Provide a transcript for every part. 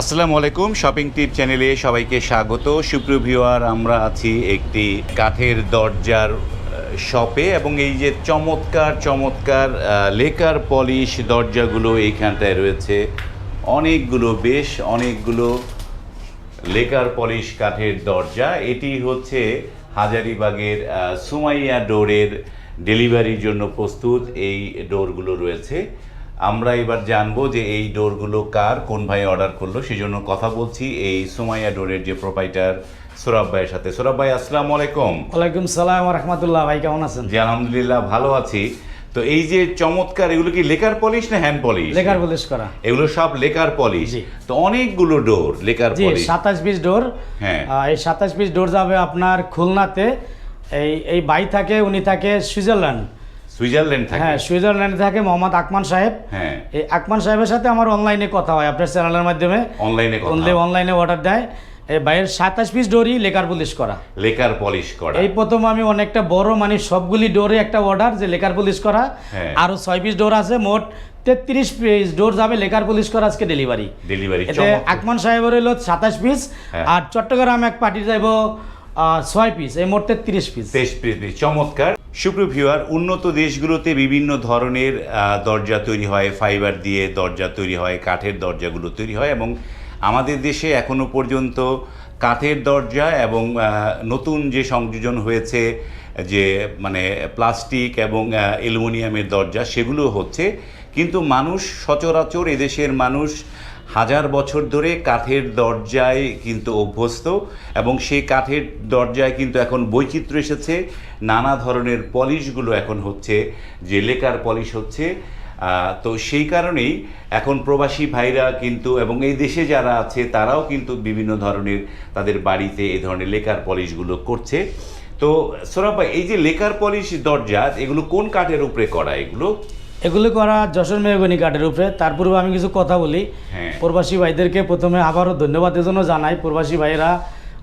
আসসালামু আলাইকুম শপিং টিপ চ্যানেলে সবাইকে স্বাগত। সুপ্রিয় ভিউয়ার, আমরা আছি একটি কাঠের দরজার শপে এবং এই যে চমৎকার চমৎকার লেকার পলিশ দরজাগুলো এইখানটায় রয়েছে। অনেকগুলো বেশ অনেকগুলো লেকার পলিশ কাঠের দরজা। এটি হচ্ছে হাজারিবাগের সুমাইয়া ডোরের ডেলিভারির জন্য প্রস্তুত। এই ডোরগুলো রয়েছে। আমরা এবার জানব যে এই ডোরগুলো কার কোন ভাই অর্ডার করল সেই জন্য কথা বলছি এই সুমাইয়া ডোরের যে প্রোপাইটার সোরাব ভাইয়ের সাথে। সোরাব ভাই আসসালামু আলাইকুম। ওয়ালাইকুম সালাম রহমতুল্লাহ ভাই কেমন আছেন? জি আলহামদুলিল্লাহ ভালো আছি। তো এই যে চমৎকার এগুলো কি লেকার পলিশ না হ্যান্ড পলিশ লেকার পলিশ করা। এগুলো সব লেকার পলিশ তো অনেকগুলো ডোর লেকার জি পলিশ সাতাশ পিস ডোর হ্যাঁ। এই সাতাশ পিস ডোর যাবে আপনার খুলনাতে। এই এই ভাই থাকে উনি থাকে সুইজারল্যান্ড। সুইজারল্যান্ড থাকে। হ্যাঁ সুইজারল্যান্ডে থাকে মোহাম্মদ আকমান সাহেব। হ্যাঁ। এই আকমান সাহেবের সাথে আমার অনলাইনে কথা হয় আপনার চ্যানেলের মাধ্যমে। অনলাইনে কথা। অনলি অনলাইনে অর্ডার দেয়। এই ভাইয়ের সাতাশ পিস ডোরই লেকার পুলিশ করা। লেকার পলিশ করা। এই প্রথম আমি অনেকটা বড় মানে সবগুলি ডোরে একটা অর্ডার যে লেকার পুলিশ করা। হ্যাঁ। আরও ছয় পিস ডোর আছে মোট তেত্রিশ পিস ডোর যাবে লেকার পুলিশ করা আজকে ডেলিভারি ডেলিভারি আকমান সাহেবের হইল সাতাশ পিস হ্যাঁ। আর চট্টগ্রামে এক পার্টি যাইব ছয় পিস এই মোট তেত্রিশ পিস বেশ বেশ চমৎকার। সুপ্রিয় ভিউয়ার উন্নত দেশগুলোতে বিভিন্ন ধরনের দরজা তৈরি হয় ফাইবার দিয়ে দরজা তৈরি হয়, কাঠের দরজাগুলো তৈরি হয় এবং আমাদের দেশে এখনও পর্যন্ত কাঠের দরজা এবং নতুন যে সংযোজন হয়েছে, যে মানে প্লাস্টিক এবং অ্যালুমিনিয়ামের দরজা, সেগুলো হচ্ছে। কিন্তু মানুষ সচরাচর এদেশের মানুষ হাজার বছর ধরে কাঠের দরজায় কিন্তু অভ্যস্ত এবং সেই কাঠের দরজায় কিন্তু এখন বৈচিত্র্য এসেছে। নানা ধরনের পলিশগুলো এখন হচ্ছে, যে লেকার পলিশ হচ্ছে। তো সেই কারণেই এখন প্রবাসী ভাইরা কিন্তু এবং এই দেশে যারা আছে, তারাও কিন্তু বিভিন্ন ধরনের তাদের বাড়িতে এই ধরনের লেকার পলিশগুলো করছে। তো সোরাব এই যে লেকার পলিশ দরজা, এগুলো কোন কাঠের উপরে করা? এগুলো এগুলো করা যশোর মেহগনি কাঠের উপরে। তার পূর্বে আমি কিছু কথা বলি। হ্যাঁ। প্রবাসী ভাইদেরকে প্রথমে আবারও ধন্যবাদ জন্য জানাই। প্রবাসী ভাইরা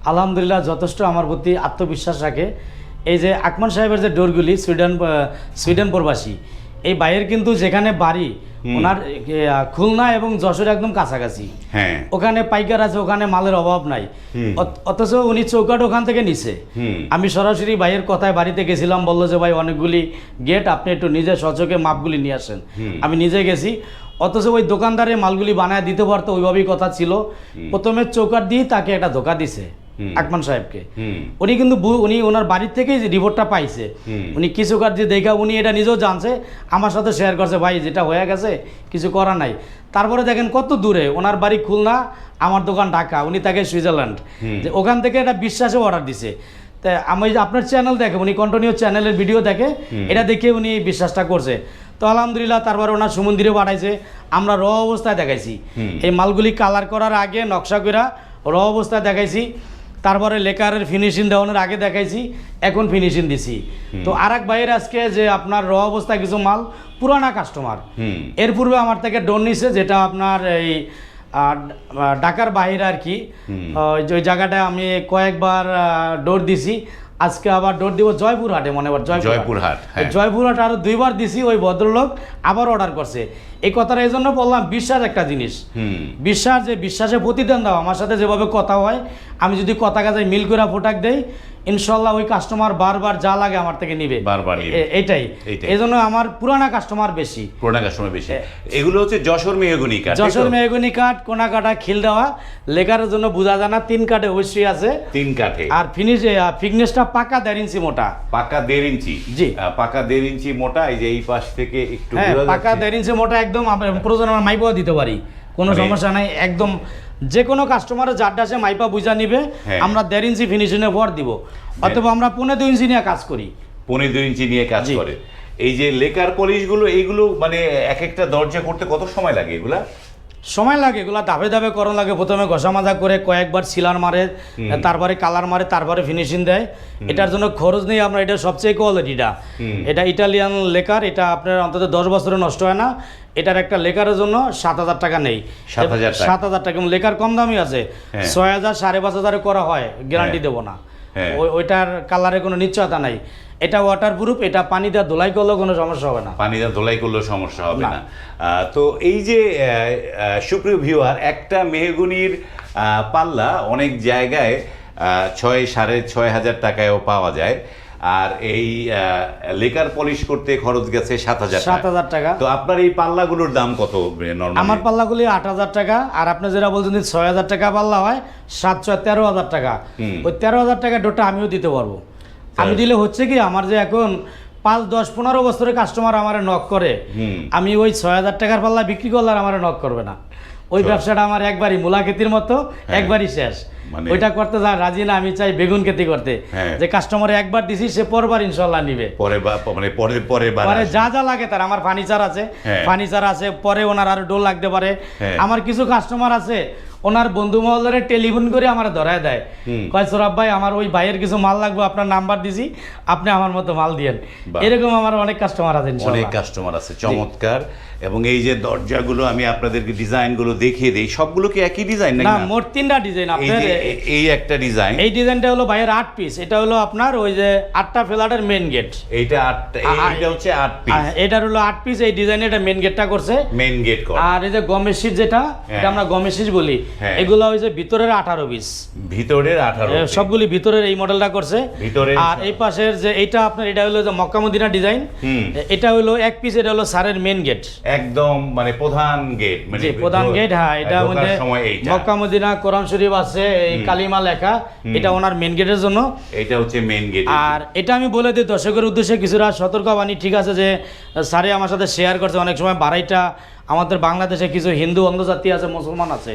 আলহামদুলিল্লাহ যথেষ্ট আমার প্রতি আত্মবিশ্বাস রাখে। এই যে আকমান সাহেবের যে ডোরগুলি সুইডেন সুইডেন প্রবাসী এই বাইয়ের কিন্তু যেখানে বাড়ি ওনার খুলনা এবং যশোর একদম কাছাকাছি। হ্যাঁ। ওখানে পাইকার আছে ওখানে মালের অভাব নাই। অথচ উনি চৌকাট ওখান থেকে নিছে। আমি সরাসরি ভাইয়ের কথায় বাড়িতে গেছিলাম বলল যে ভাই অনেকগুলি গেট আপনি একটু নিজে সচকে মাপগুলি নিয়ে আসেন। আমি নিজে গেছি। অথচ ওই দোকানদারে মালগুলি বানায় দিতে পারতো ওইভাবেই কথা ছিল। প্রথমে চৌকাট দিয়ে তাকে একটা ধোকা দিছে। আকমান সাহেবকে। উনি কিন্তু উনি ওনার বাড়ির থেকেই রিপোর্টটা পাইছে। উনি কিছু কার যে দেখা উনি এটা নিজেও জানছে আমার সাথে শেয়ার করছে ভাই যেটা হয়ে গেছে কিছু করার নাই। তারপরে দেখেন কত দূরে ওনার বাড়ি খুলনা আমার দোকান ঢাকা উনি তাকে সুইজারল্যান্ড। যে ওখান থেকে একটা বিশ্বাসে অর্ডার দিছে। তা আমি আপনার চ্যানেল দেখে উনি কন্টিনিউ চ্যানেলের ভিডিও দেখে এটা দেখে উনি বিশ্বাসটা করছে। তো আলহামদুলিল্লাহ তারপরে ওনার সমুদ্রে পাঠাইছে। আমরা র অবস্থায় দেখাইছি। এই মালগুলি কালার করার আগে নকশা করা র অবস্থায় দেখাইছি। তারপরে লেকারের ফিনিশিং দেওয়ানোর আগে দেখাইছি এখন ফিনিশিং দিছি। তো আর এক ভাইয়ের আজকে যে আপনার র অবস্থায় কিছু মাল পুরানা কাস্টমার এর পূর্বে আমার থেকে ডোর নিছে যেটা আপনার এই ঢাকার বাইরে আর কি। ওই জায়গাটায় আমি কয়েকবার ডোর দিছি। আজকে আবার ডোর দিব জয়পুরহাটে মনে হয় জয়পুরহাট। জয়পুরহাট হ্যাঁ। জয়পুরহাট আরও দুইবার দিছি ওই ভদ্রলোক আবার অর্ডার করছে। এই কথাটা এই জন্য বললাম বিশ্বাস একটা জিনিস। বিশ্বাস যে বিশ্বাসে প্রতিদান দাও। আমার সাথে যেভাবে কথা হয় আমি যদি কথা কাজে মিল করে ফোটাক দেই ইনশাল্লাহ ওই কাস্টমার বারবার যা লাগে আমার থেকে নিবে। বারবার এটাই। এই জন্য আমার পুরানা কাস্টমার বেশি। পুরোনো কাস্টমার বেশি। এগুলো হচ্ছে যশোর মেহগুনি কাঠ যশোর মেহগুনি কাঠ কোনা কাটা খিল দেওয়া লেখার জন্য বোঝা যায় না তিন কাঠে অবশ্যই আছে। তিন কাঠে। আর ফিনিশ ফিটনেসটা পাকা দেড় ইঞ্চি মোটা। পাকা দেড় ইঞ্চি। জি। পাকা দেড় ইঞ্চি মোটা এই যে এই পাশ থেকে একটু হ্যাঁ পাকা। দেড় ইঞ্চি মোটা একদম প্রয়োজন আমরা মাইপাও দিতে পারি। কোনো মানে- সমস্যা নাই একদম যে কোনো কাস্টমারের যারটা সে মাইপা বুঝা নিবে হ্যাঁ। আমরা দেড় ইঞ্চি ফিনিশিংয়ে ভর দিব। অথবা আমরা পনেরো দুই ইঞ্চি নিয়ে কাজ করি। পনেরো দুই ইঞ্চি নিয়ে কাজ করে। এই যে লেকার পলিশগুলো এইগুলো মানে এক একটা দরজা করতে কত সময় লাগে এগুলা? সময় লাগে এগুলা ধাপে ধাপে করণ লাগে। প্রথমে ঘষা মাজা করে কয়েকবার সিলার মারে তারপরে কালার মারে তারপরে ফিনিশিং দেয়। এটার জন্য খরচ নেই আমরা এটা সবচেয়ে কোয়ালিটিটা। এটা ইটালিয়ান লেকার এটা আপনার অন্তত দশ বছরে নষ্ট হয় না। এটার একটা লেকারের জন্য সাত হাজার টাকা নেই 7,000 টাকা। সাত হাজার টাকা এবং লেখার কম দামি আছে হ্যাঁ। ছয় হাজার সাড়ে পাঁচ হাজারে করা হয় গ্যারান্টি। দেবো না হ্যাঁ। ওইটার কালারে কোনো নিশ্চয়তা নাই এটা ওয়াটার প্রুফ এটা পানি দেওয়া ধোলাই করলেও কোনো সমস্যা হবে না পানিটা ধোলাই করলেও সমস্যা হবে না। তো এই যে সুপ্রিয় ভিউয়ার একটা মেহগুনির পাল্লা অনেক জায়গায় ছয় সাড়ে ছয় হাজার টাকায়ও পাওয়া যায় আর এই লেকার পলিশ করতে খরচ গেছে সাত হাজার সাত হাজার টাকা। তো আপনার এই পাল্লাগুলোর দাম কত আমার পাল্লাগুলি আট হাজার টাকা আর আপনি যেটা বলছেন ছয় হাজার টাকা পাল্লা হয় সাত ছয় তেরো হাজার টাকা। ওই তেরো হাজার টাকা ডোটা আমিও দিতে পারব। আমি দিলে হচ্ছে কি আমার যে এখন পাঁচ দশ পনেরো বছরের কাস্টমার আমার নক করে আমি ওই ছয় হাজার টাকার পাল্লা বিক্রি করলে আর আমার নক করবে না। ওই ব্যবসাটা আমার একবারই মূলা খেতির মতো একবারই শেষ। মানে- ওইটা করতে যা রাজি না আমি চাই বেগুন খেতি করতে। হ্যাঁ। যে কাস্টমারে একবার দিছি সে পরবার ইনশাল্লাহ নিবে। পরে মানে পরে পরে পরে যা যা লাগে তার আমার ফার্নিচার আছে। হ্যাঁ। ফার্নিচার আছে পরে ওনার আরও ডোল লাগতে পারে। হ্যাঁ। আমার কিছু কাস্টমার আছে ওনার বন্ধু মহলের টেলিফোন করে আমার ধরায় দেয়। কয় সৌরভ ভাই আমার ওই ভাইয়ের কিছু মাল লাগবে আপনার নাম্বার দিছি আপনি আমার মতো মাল দিয়েন। এরকম আমার অনেক কাস্টমার আছে অনেক কাস্টমার আছে চমৎকার। এবং এই যে দরজাগুলো আমি আপনাদেরকে ডিজাইনগুলো দেখিয়ে দিই সবগুলো কি একই ডিজাইন না মোট তিনটা ডিজাইন। আপনার এই একটা ডিজাইন। এই ডিজাইনটা হলো ভাইয়ের আট পিস এটা হলো আপনার ওই যে আটটা ফ্ল্যাটের মেন গেট এইটা আটটা এইটা হচ্ছে আট পিস এটার হলো আট পিস এই ডিজাইনের এটা মেন গেটটা করছে। মেন গেট করা। আর এই যে গমের শীষ যেটা হ্যাঁ। এটা আমরা গমের শীষ বলি। হ্যাঁ। এগুলো ওই যে ভিতরের আঠারো পিস ভিতরের আঠারো এ, সবগুলি ভিতরের এই মডেলটা করছে। ভিতরে আর এই পাশের যে এইটা আপনার এটা হলো যে মক্কা মদিনা ডিজাইন এটা হলো এক পিস এটা হলো সারের মেন গেট একদম মানে প্রধান গেট মানে প্রধান গেট হ্যাঁ এটা মধ্যে মক্কা মদিনা কোরআন শরীফ আছে এই কালিমা লেখা এটা ওনার মেন গেটের জন্য। এটা হচ্ছে মেন গেট আর এটা আমি বলে দিই দর্শকের উদ্দেশ্যে কিছুটা সতর্কবাণী ঠিক আছে যে স্যারে আমার সাথে শেয়ার করছে অনেক সময় বাড়াইটা আমাদের বাংলাদেশে কিছু হিন্দু অন্ধজাতি আছে মুসলমান আছে।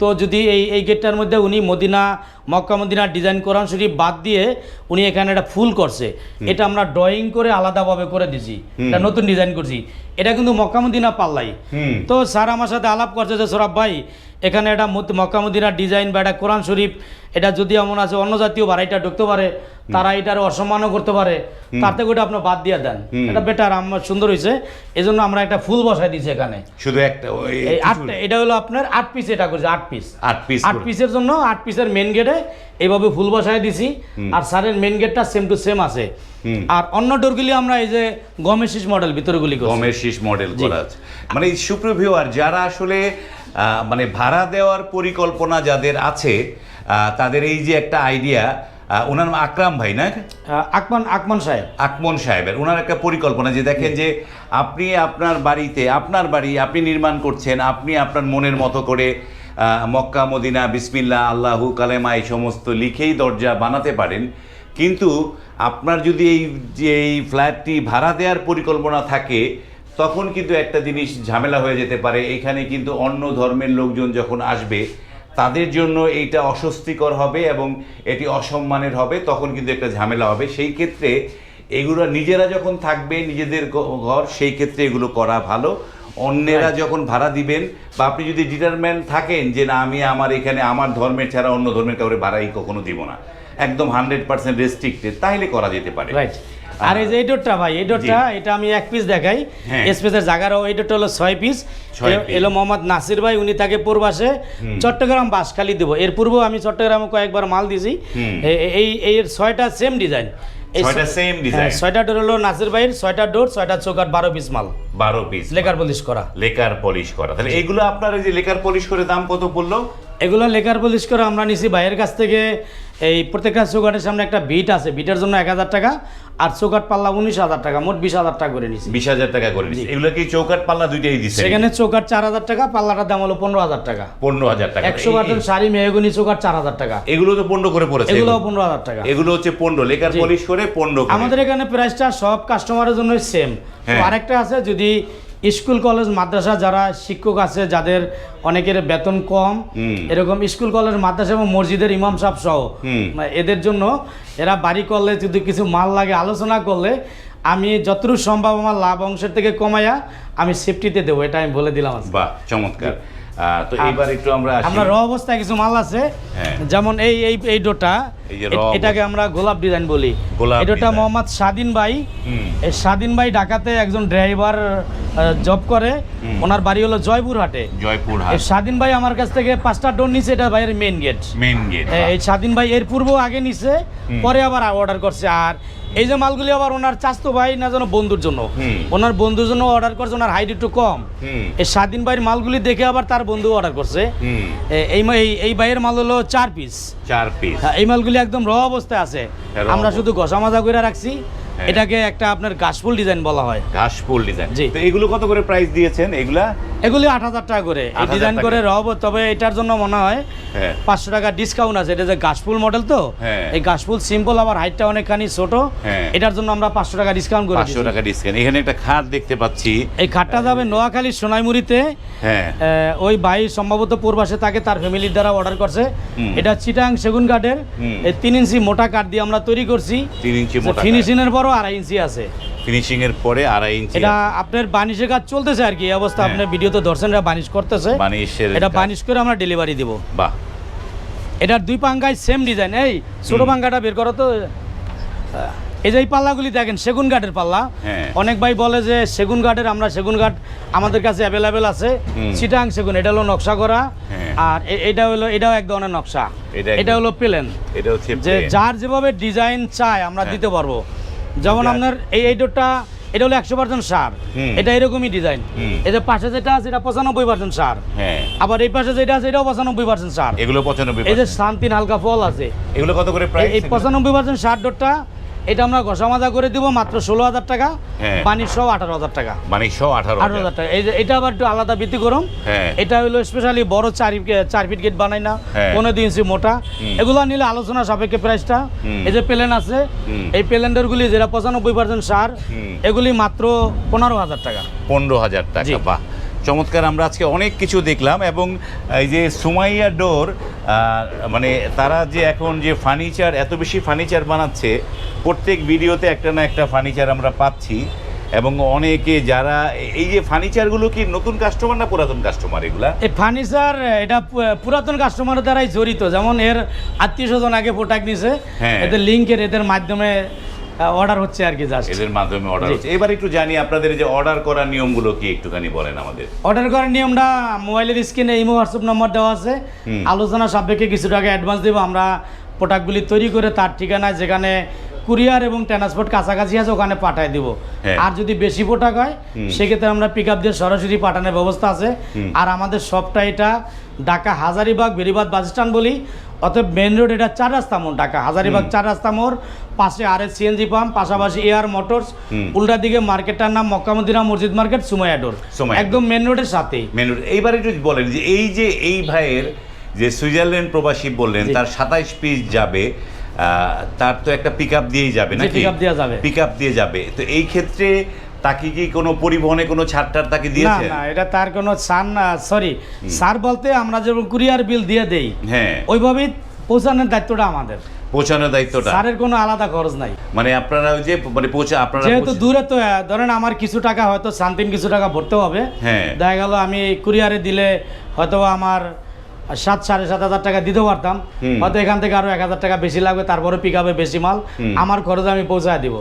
তো যদি এই এই গেটটার মধ্যে উনি মদিনা মক্কা মদিনা ডিজাইন করান শরীফ বাদ দিয়ে উনি এখানে একটা ফুল করছে। এটা আমরা ড্রয়িং করে আলাদাভাবে করে দিছি। এটা নতুন ডিজাইন করছি। এটা কিন্তু মক্কা মদিনা পাল্লাই। তো স্যার আমার সাথে আলাপ করছে যে সৌরভ ভাই এখানে একটা মত- মক্কা মদিনার ডিজাইন বা একটা কোরআন শরীফ এটা যদি এমন আছে অন্য জাতীয় বাড়াইটা ঢুকতে পারে তারা এটার অসম্মানও করতে পারে। তার থেকে ওটা আপনার বাদ দিয়ে দেন। এটা বেটার আমার সুন্দর হয়েছে এই জন্য আমরা একটা ফুল বসাই দিয়েছি এখানে। শুধু একটা ওই আটটা এটা হলো আপনার আট পিস এটা করছে আট পিস আট পিস আট পিসের জন্য আট পিসের মেন গেটে এইভাবে ফুল বসাই দিছি আর স্যারের মেন গেটটা সেম টু সেম আছে। আর অন্য ডোরগুলি আমরা এই যে গমেশিস মডেল ভিতরগুলি গমের শীষ মডেল করা আছে। মানে সুপ্রিয় ভিউয়ার যারা আসলে মানে ভাড়া দেওয়ার পরিকল্পনা যাদের আছে তাদের এই যে একটা আইডিয়া ওনার আকরাম ভাই না আকমান আকমান সাহেব। আকমন সাহেবের ওনার একটা পরিকল্পনা যে দেখেন যে আপনি আপনার বাড়িতে আপনার বাড়ি আপনি নির্মাণ করছেন আপনি আপনার মনের মতো করে মক্কা মদিনা বিসমিল্লা আল্লাহু কালেমা এই সমস্ত লিখেই দরজা বানাতে পারেন। কিন্তু আপনার যদি এই যে এই ফ্ল্যাটটি ভাড়া দেওয়ার পরিকল্পনা থাকে তখন কিন্তু একটা জিনিস ঝামেলা হয়ে যেতে পারে। এখানে কিন্তু অন্য ধর্মের লোকজন যখন আসবে তাদের জন্য এইটা অস্বস্তিকর হবে এবং এটি অসম্মানের হবে তখন কিন্তু একটা ঝামেলা হবে। সেই ক্ষেত্রে এগুলো নিজেরা যখন থাকবে নিজেদের ঘর সেই ক্ষেত্রে এগুলো করা ভালো। অন্যেরা যখন ভাড়া দিবেন বা আপনি যদি ডিটারমেন্ট থাকেন যে না আমি আমার এখানে আমার ধর্মের ছাড়া অন্য ধর্মের কাউরে ভাড়াই কখনো দিব না। একদম হান্ড্রেড পার্সেন্ট রেস্ট্রিক্টেড তাহলে করা যেতে পারে। রাইট আর এই যে এই ডোরটা ভাই এই ডোরটা এটা আমি এক পিস দেখাই। হ্যাঁ। স্পেসের জায়গারও এই ডোরটা হলো ছয় পিস এলো মোহাম্মদ নাসির ভাই উনি তাকে পূর্বাসে চট্টগ্রাম বাসখালি দেবো। এর পূর্বেও আমি চট্টগ্রামে কয়েকবার মাল দিছি। এই এই ছয়টা সেম ডিজাইন ছয়টা same design। ছয়টা ডোর হলো নাসির ভাইয়ের ছয়টা ডোর ছয়টা চৌকাট বারো পিস মাল। বারো পিস লেকার পলিশ করা। লেকার পলিশ করা। তাহলে এগুলো আপনার এই যে লেকার পলিশ করে দাম কত পড়ল? এগুলো লেকার পলিশ করে আমরা নিছি ভাইয়ের কাছ থেকে এই প্রত্যেকটা চৌকাটের সামনে একটা বিট আছে। বিটের জন্য এক হাজার টাকা। আর চৌকাট পাল্লা উনিশ হাজার টাকা মোট বিশ হাজার টাকা করে নিচ্ছি বিশ হাজার টাকা করে নিচ্ছে এগুলো কি চৌকাট পাল্লা দুইটাই দিচ্ছে সেখানে চৌকাট চার হাজার টাকা পাল্লাটার দাম হলো পনেরো হাজার টাকা। পনেরো হাজার টাকা। একশো পার্সেন্ট কার্টন শাড়ি মেহগুনি চৌকাট চার হাজার টাকা। এগুলো তো পনেরো করে পড়েছে। এগুলো পনেরো হাজার টাকা। এগুলো হচ্ছে পনেরো লেকার পলিশ করে পনেরো আমাদের এখানে প্রাইসটা সব কাস্টমারের জন্য সেম। আরেকটা আছে যদি স্কুল কলেজ মাদ্রাসা যারা শিক্ষক আছে যাদের অনেকের বেতন কম এরকম স্কুল কলেজ মাদ্রাসা এবং মসজিদের ইমাম সাহেব সহ। মানে এদের জন্য এরা বাড়ি করলে যদি কিছু মাল লাগে আলোচনা করলে আমি যতটুকু সম্ভব আমার লাভ অংশের থেকে কমাইয়া আমি সেফটিতে দেবো এটা আমি বলে দিলাম বা বাহ চমৎকার। তো এইবার একটু আমরা আমরা র অবস্থায় কিছু মাল আছে। হ্যাঁ। যেমন এই এই এই ডোটা এটাকে আমরা গোলাপ ডিজাইন বলি। এই ডোটা মোহাম্মদ স্বাধীন ভাই। এই স্বাধীন ভাই ঢাকাতে একজন ড্রাইভার জব করে। ওনার বাড়ি হলো জয়পুরহাটে। জয়পুর এই স্বাধীন ভাই আমার কাছ থেকে পাঁচটা ডোর নিছে এটা ভাইয়ের মেন গেট মেন গেট এই স্বাধীন ভাই এর পূর্ব আগে নিছে পরে আবার অর্ডার করছে। আর এই যে মালগুলি আবার ওনার চাস্তো ভাই না যেন বন্ধুর জন্য। ওনার বন্ধুর জন্য অর্ডার করছে ওনার হাইট একটু কম। এই স্বাধীন ভাইয়ের মালগুলি দেখে আবার তার বন্ধু অর্ডার করছে। এই এই- ভাইয়ের মাল হলো চার পিস চার পিস হ্যাঁ, এই মালগুলি একদম র অবস্থায় আছে। আমরা শুধু ঘষা মাজা করে রাখছি। এটাকে একটা আপনার গাছফুল ডিজাইন বলা হয়। ঘাস ফুল ডিজাইন জি। তো এগুলো কত করে প্রাইস দিয়েছেন? এগুলা? এগুলি আট হাজার টাকা করে। এই ডিজাইন করে রব তবে এটার জন্য মনে হয় হ্যাঁ। পাঁচশো টাকা ডিসকাউন্ট আছে। এটা যে গাছফুল মডেল তো হ্যাঁ। এই গাছফুল সিম্পল আবার হাইটটা অনেকখানি ছোট হ্যাঁ। এটার জন্য আমরা পাঁচশো টাকা ডিসকাউন্ট করে পাঁচশো। টাকা ডিসকাউন্ট এখানে একটা খাট দেখতে পাচ্ছি। এই খাটটা যাবে নোয়াখালী সোনাইমুড়িতে। হ্যাঁ। ওই ভাই সম্ভবত পূর্বাসে তাকে তার ফ্যামিলির দ্বারা অর্ডার করছে। এটা চিটাং সেগুন কাঠের। এই তিন ইঞ্চি মোটা কাঠ দিয়ে আমরা তৈরি করছি। তিন ইঞ্চি মোটা ফিনিশিং এর পরও আড়াই ইঞ্চি আছে। ফিনিশিং এর পরে আড়াই ইঞ্চি এটা আপনার বানিশের কাজ চলতেছে আর কি এই অবস্থা হ্যাঁ। আপনি ভিডিওতে এটা বানিশ করতেছে। বানিশের এটা বানিশ করে আমরা ডেলিভারি দিব। বাহ। এটার দুই পাঙ্গায় সেম ডিজাইন এই ছোট পাঙ্গাটা বের করো তো। এই যে এই পাল্লাগুলি দেখেন সেগুন কাঠের পাল্লা। হ্যাঁ। অনেক ভাই বলে যে সেগুন কাঠের আমরা সেগুন কাঠ আমাদের কাছে অ্যাভেলেবেল আছে। চিটাং সেগুন এটা হলো নকশা করা। হ্যাঁ। আর এটা হলো এটাও এক ধরনের নকশা। এটা হলো প্লেন এটা যে যার যেভাবে ডিজাইন চায় আমরা। দিতে পারব। যেমন আপনার এই এই ডোরটা এটা হলো একশো পার্সেন্ট সার। এটা এরকমই ডিজাইন এটা এই যে পাশে যেটা আছে এটা পঁচানব্বই পার্সেন্ট সার। হ্যাঁ। আবার এই পাশে যেটা আছে এটাও পঁচানব্বই পার্সেন্ট সার। এগুলো পঁচানব্বই এই যে। শান্তিন হালকা ফল আছে। এগুলো কত করে প্রায় এই পঁচানব্বই পার্সেন্ট সার ডোরটা এটা আমরা ঘষা মাজা করে দিব মাত্র ষোলো হাজার টাকা হ্যাঁ। পানির সহ আঠারো হাজার টাকা মানিকশো আঠারো আঠারো হাজার টাকা এই যে এটা আবার একটু আলাদা বৃত্তি করুন হ্যাঁ। এটা হলো স্পেশালি বড় চার চার ফিট গেট বানাই না হ্যাঁ। পনেরো দুই ইঞ্চি মোটা। এগুলো নিলে আলোচনা সাপেক্ষে প্রাইসটা। এই যে প্লেন আছে। এই প্লেন্ডারগুলি যেটা পঁচানব্বই পার্সেন্ট সার এগুলি মাত্র পনেরো হাজার টাকা পনেরো হাজার টাকা। বাহ চমৎকার আমরা আজকে অনেক কিছু দেখলাম এবং এই যে সুমাইয়া ডোর মানে তারা যে এখন যে ফার্নিচার এত বেশি ফার্নিচার বানাচ্ছে প্রত্যেক ভিডিওতে একটা না একটা ফার্নিচার আমরা পাচ্ছি এবং অনেকে যারা এই যে ফার্নিচারগুলো কি নতুন কাস্টমার না পুরাতন কাস্টমার এগুলা এই ফার্নিচার এটা পুরাতন কাস্টমারের দ্বারাই জড়িত যেমন এর আত্মীয় স্বজন আগে প্রোডাক্ট নিছে হ্যাঁ। এদের লিঙ্কের এদের মাধ্যমে অর্ডার হচ্ছে আর কি জাস্ট এদের মাধ্যমে অর্ডার হচ্ছে। এবার একটু জানি আপনাদের যে অর্ডার করার নিয়মগুলো কি একটুখানি বলেন আমাদের। অর্ডার করার নিয়মটা মোবাইলের স্ক্রিনে ইমো হোয়াটসঅ্যাপ নম্বর দেওয়া আছে। আলোচনা সাপেক্ষে কিছু টাকা অ্যাডভান্স দেবো। আমরা প্রোডাক্টগুলি তৈরি করে তার ঠিকানা যেখানে কুরিয়ার এবং ট্রান্সপোর্ট কাছাকাছি আছে ওখানে পাঠিয়ে দিব। হ্যাঁ। আর যদি বেশি প্রোডাক্ট হয় সেক্ষেত্রে আমরা পিক আপ দিয়ে সরাসরি পাঠানোর ব্যবস্থা আছে। আর আমাদের শপটা এটা ঢাকা হাজারিবাগ বেরিবাদ বাস স্ট্যান্ড বলি অতএব মেন রোড এটা চার রাস্তা মোড় ঢাকা হাজারিবাগ চার রাস্তা মোড় পাশে আর এস সিএনজি পাম্প পাশাপাশি এয়ার মোটরস। উল্টা দিকে মার্কেটটার নাম মক্কামুদ্দিনা মসজিদ মার্কেট সুমাইয়া ডোর। একদম মেন রোডের সাথেই। রোড এইবার একটু বলেন যে এই যে এই ভাইয়ের যে সুইজারল্যান্ড প্রবাসী বললেন তার সাতাইশ পিস যাবে তার তো একটা পিক আপ দিয়েই যাবে নাকি? pick up দেয়া যাবে। পিক আপ দিয়ে যাবে। তো এই ক্ষেত্রে তাকে কি কোনো পরিবহনে কোনো ছাড় টাড় তাকে দিয়েছে? না এটা তার কোনো সার না সরি সার বলতে আমরা যেমন কুরিয়ার বিল দিয়ে দেই হ্যাঁ। ওইভাবেই পৌঁছানোর দায়িত্বটা আমাদের। পৌঁছানোর দায়িত্বটা? সারের কোনো আলাদা খরচ নাই। মানে আপনারা ওই যে মানে পৌঁছা আপনারা যেহেতু দূরে তো ধরেন আমার কিছু টাকা হয়তো শান্তিন কিছু টাকা ভরতে হবে। হ্যাঁ। দেখা গেল আমি কুরিয়ারে দিলে হয়তো আমার সাত সাড়ে সাত হাজার টাকা দিতে পারতাম। হয়তো এখান থেকে আরও এক হাজার টাকা বেশি লাগবে তারপরে পিক আপে বেশি মাল। আমার খরচে আমি পৌঁছায় দিব।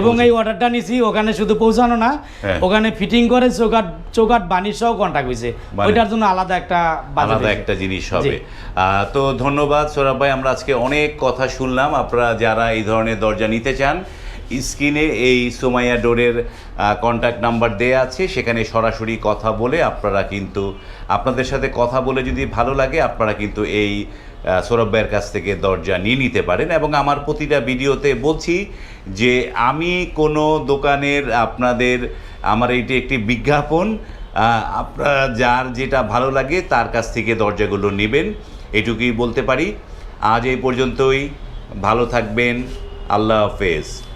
এবং এই অর্ডারটা নিছি ওখানে শুধু পৌঁছানো না হ্যাঁ। ওখানে ফিটিং করে চৌকাট চৌকাট বানিশ সহ কন্ট্যাক্ট হয়েছে। ওইটার জন্য আলাদা একটা আলাদা একটা জিনিস হবে। তো ধন্যবাদ সৌরভ ভাই আমরা আজকে অনেক কথা শুনলাম। আপনারা যারা এই ধরনের দরজা নিতে চান স্ক্রিনে এই সোমাইয়া ডোরের কন্ট্যাক্ট নাম্বার দেয়া আছে, সেখানে সরাসরি কথা বলে আপনারা কিন্তু, আপনাদের সাথে কথা বলে যদি ভালো লাগে, আপনারা কিন্তু এই সৌরভ ভাইয়ের কাছ থেকে দরজা নিয়ে নিতে পারেন। এবং আমার প্রতিটা ভিডিওতে বলছি যে আমি কোনো দোকানের আপনাদের, আমার এইটি একটি বিজ্ঞাপন আপনারা যার যেটা ভালো লাগে তার কাছ থেকে দরজাগুলো নেবেন, এটুকুই বলতে পারি। আজ এই পর্যন্তই, ভালো থাকবেন, আল্লাহ হাফেজ।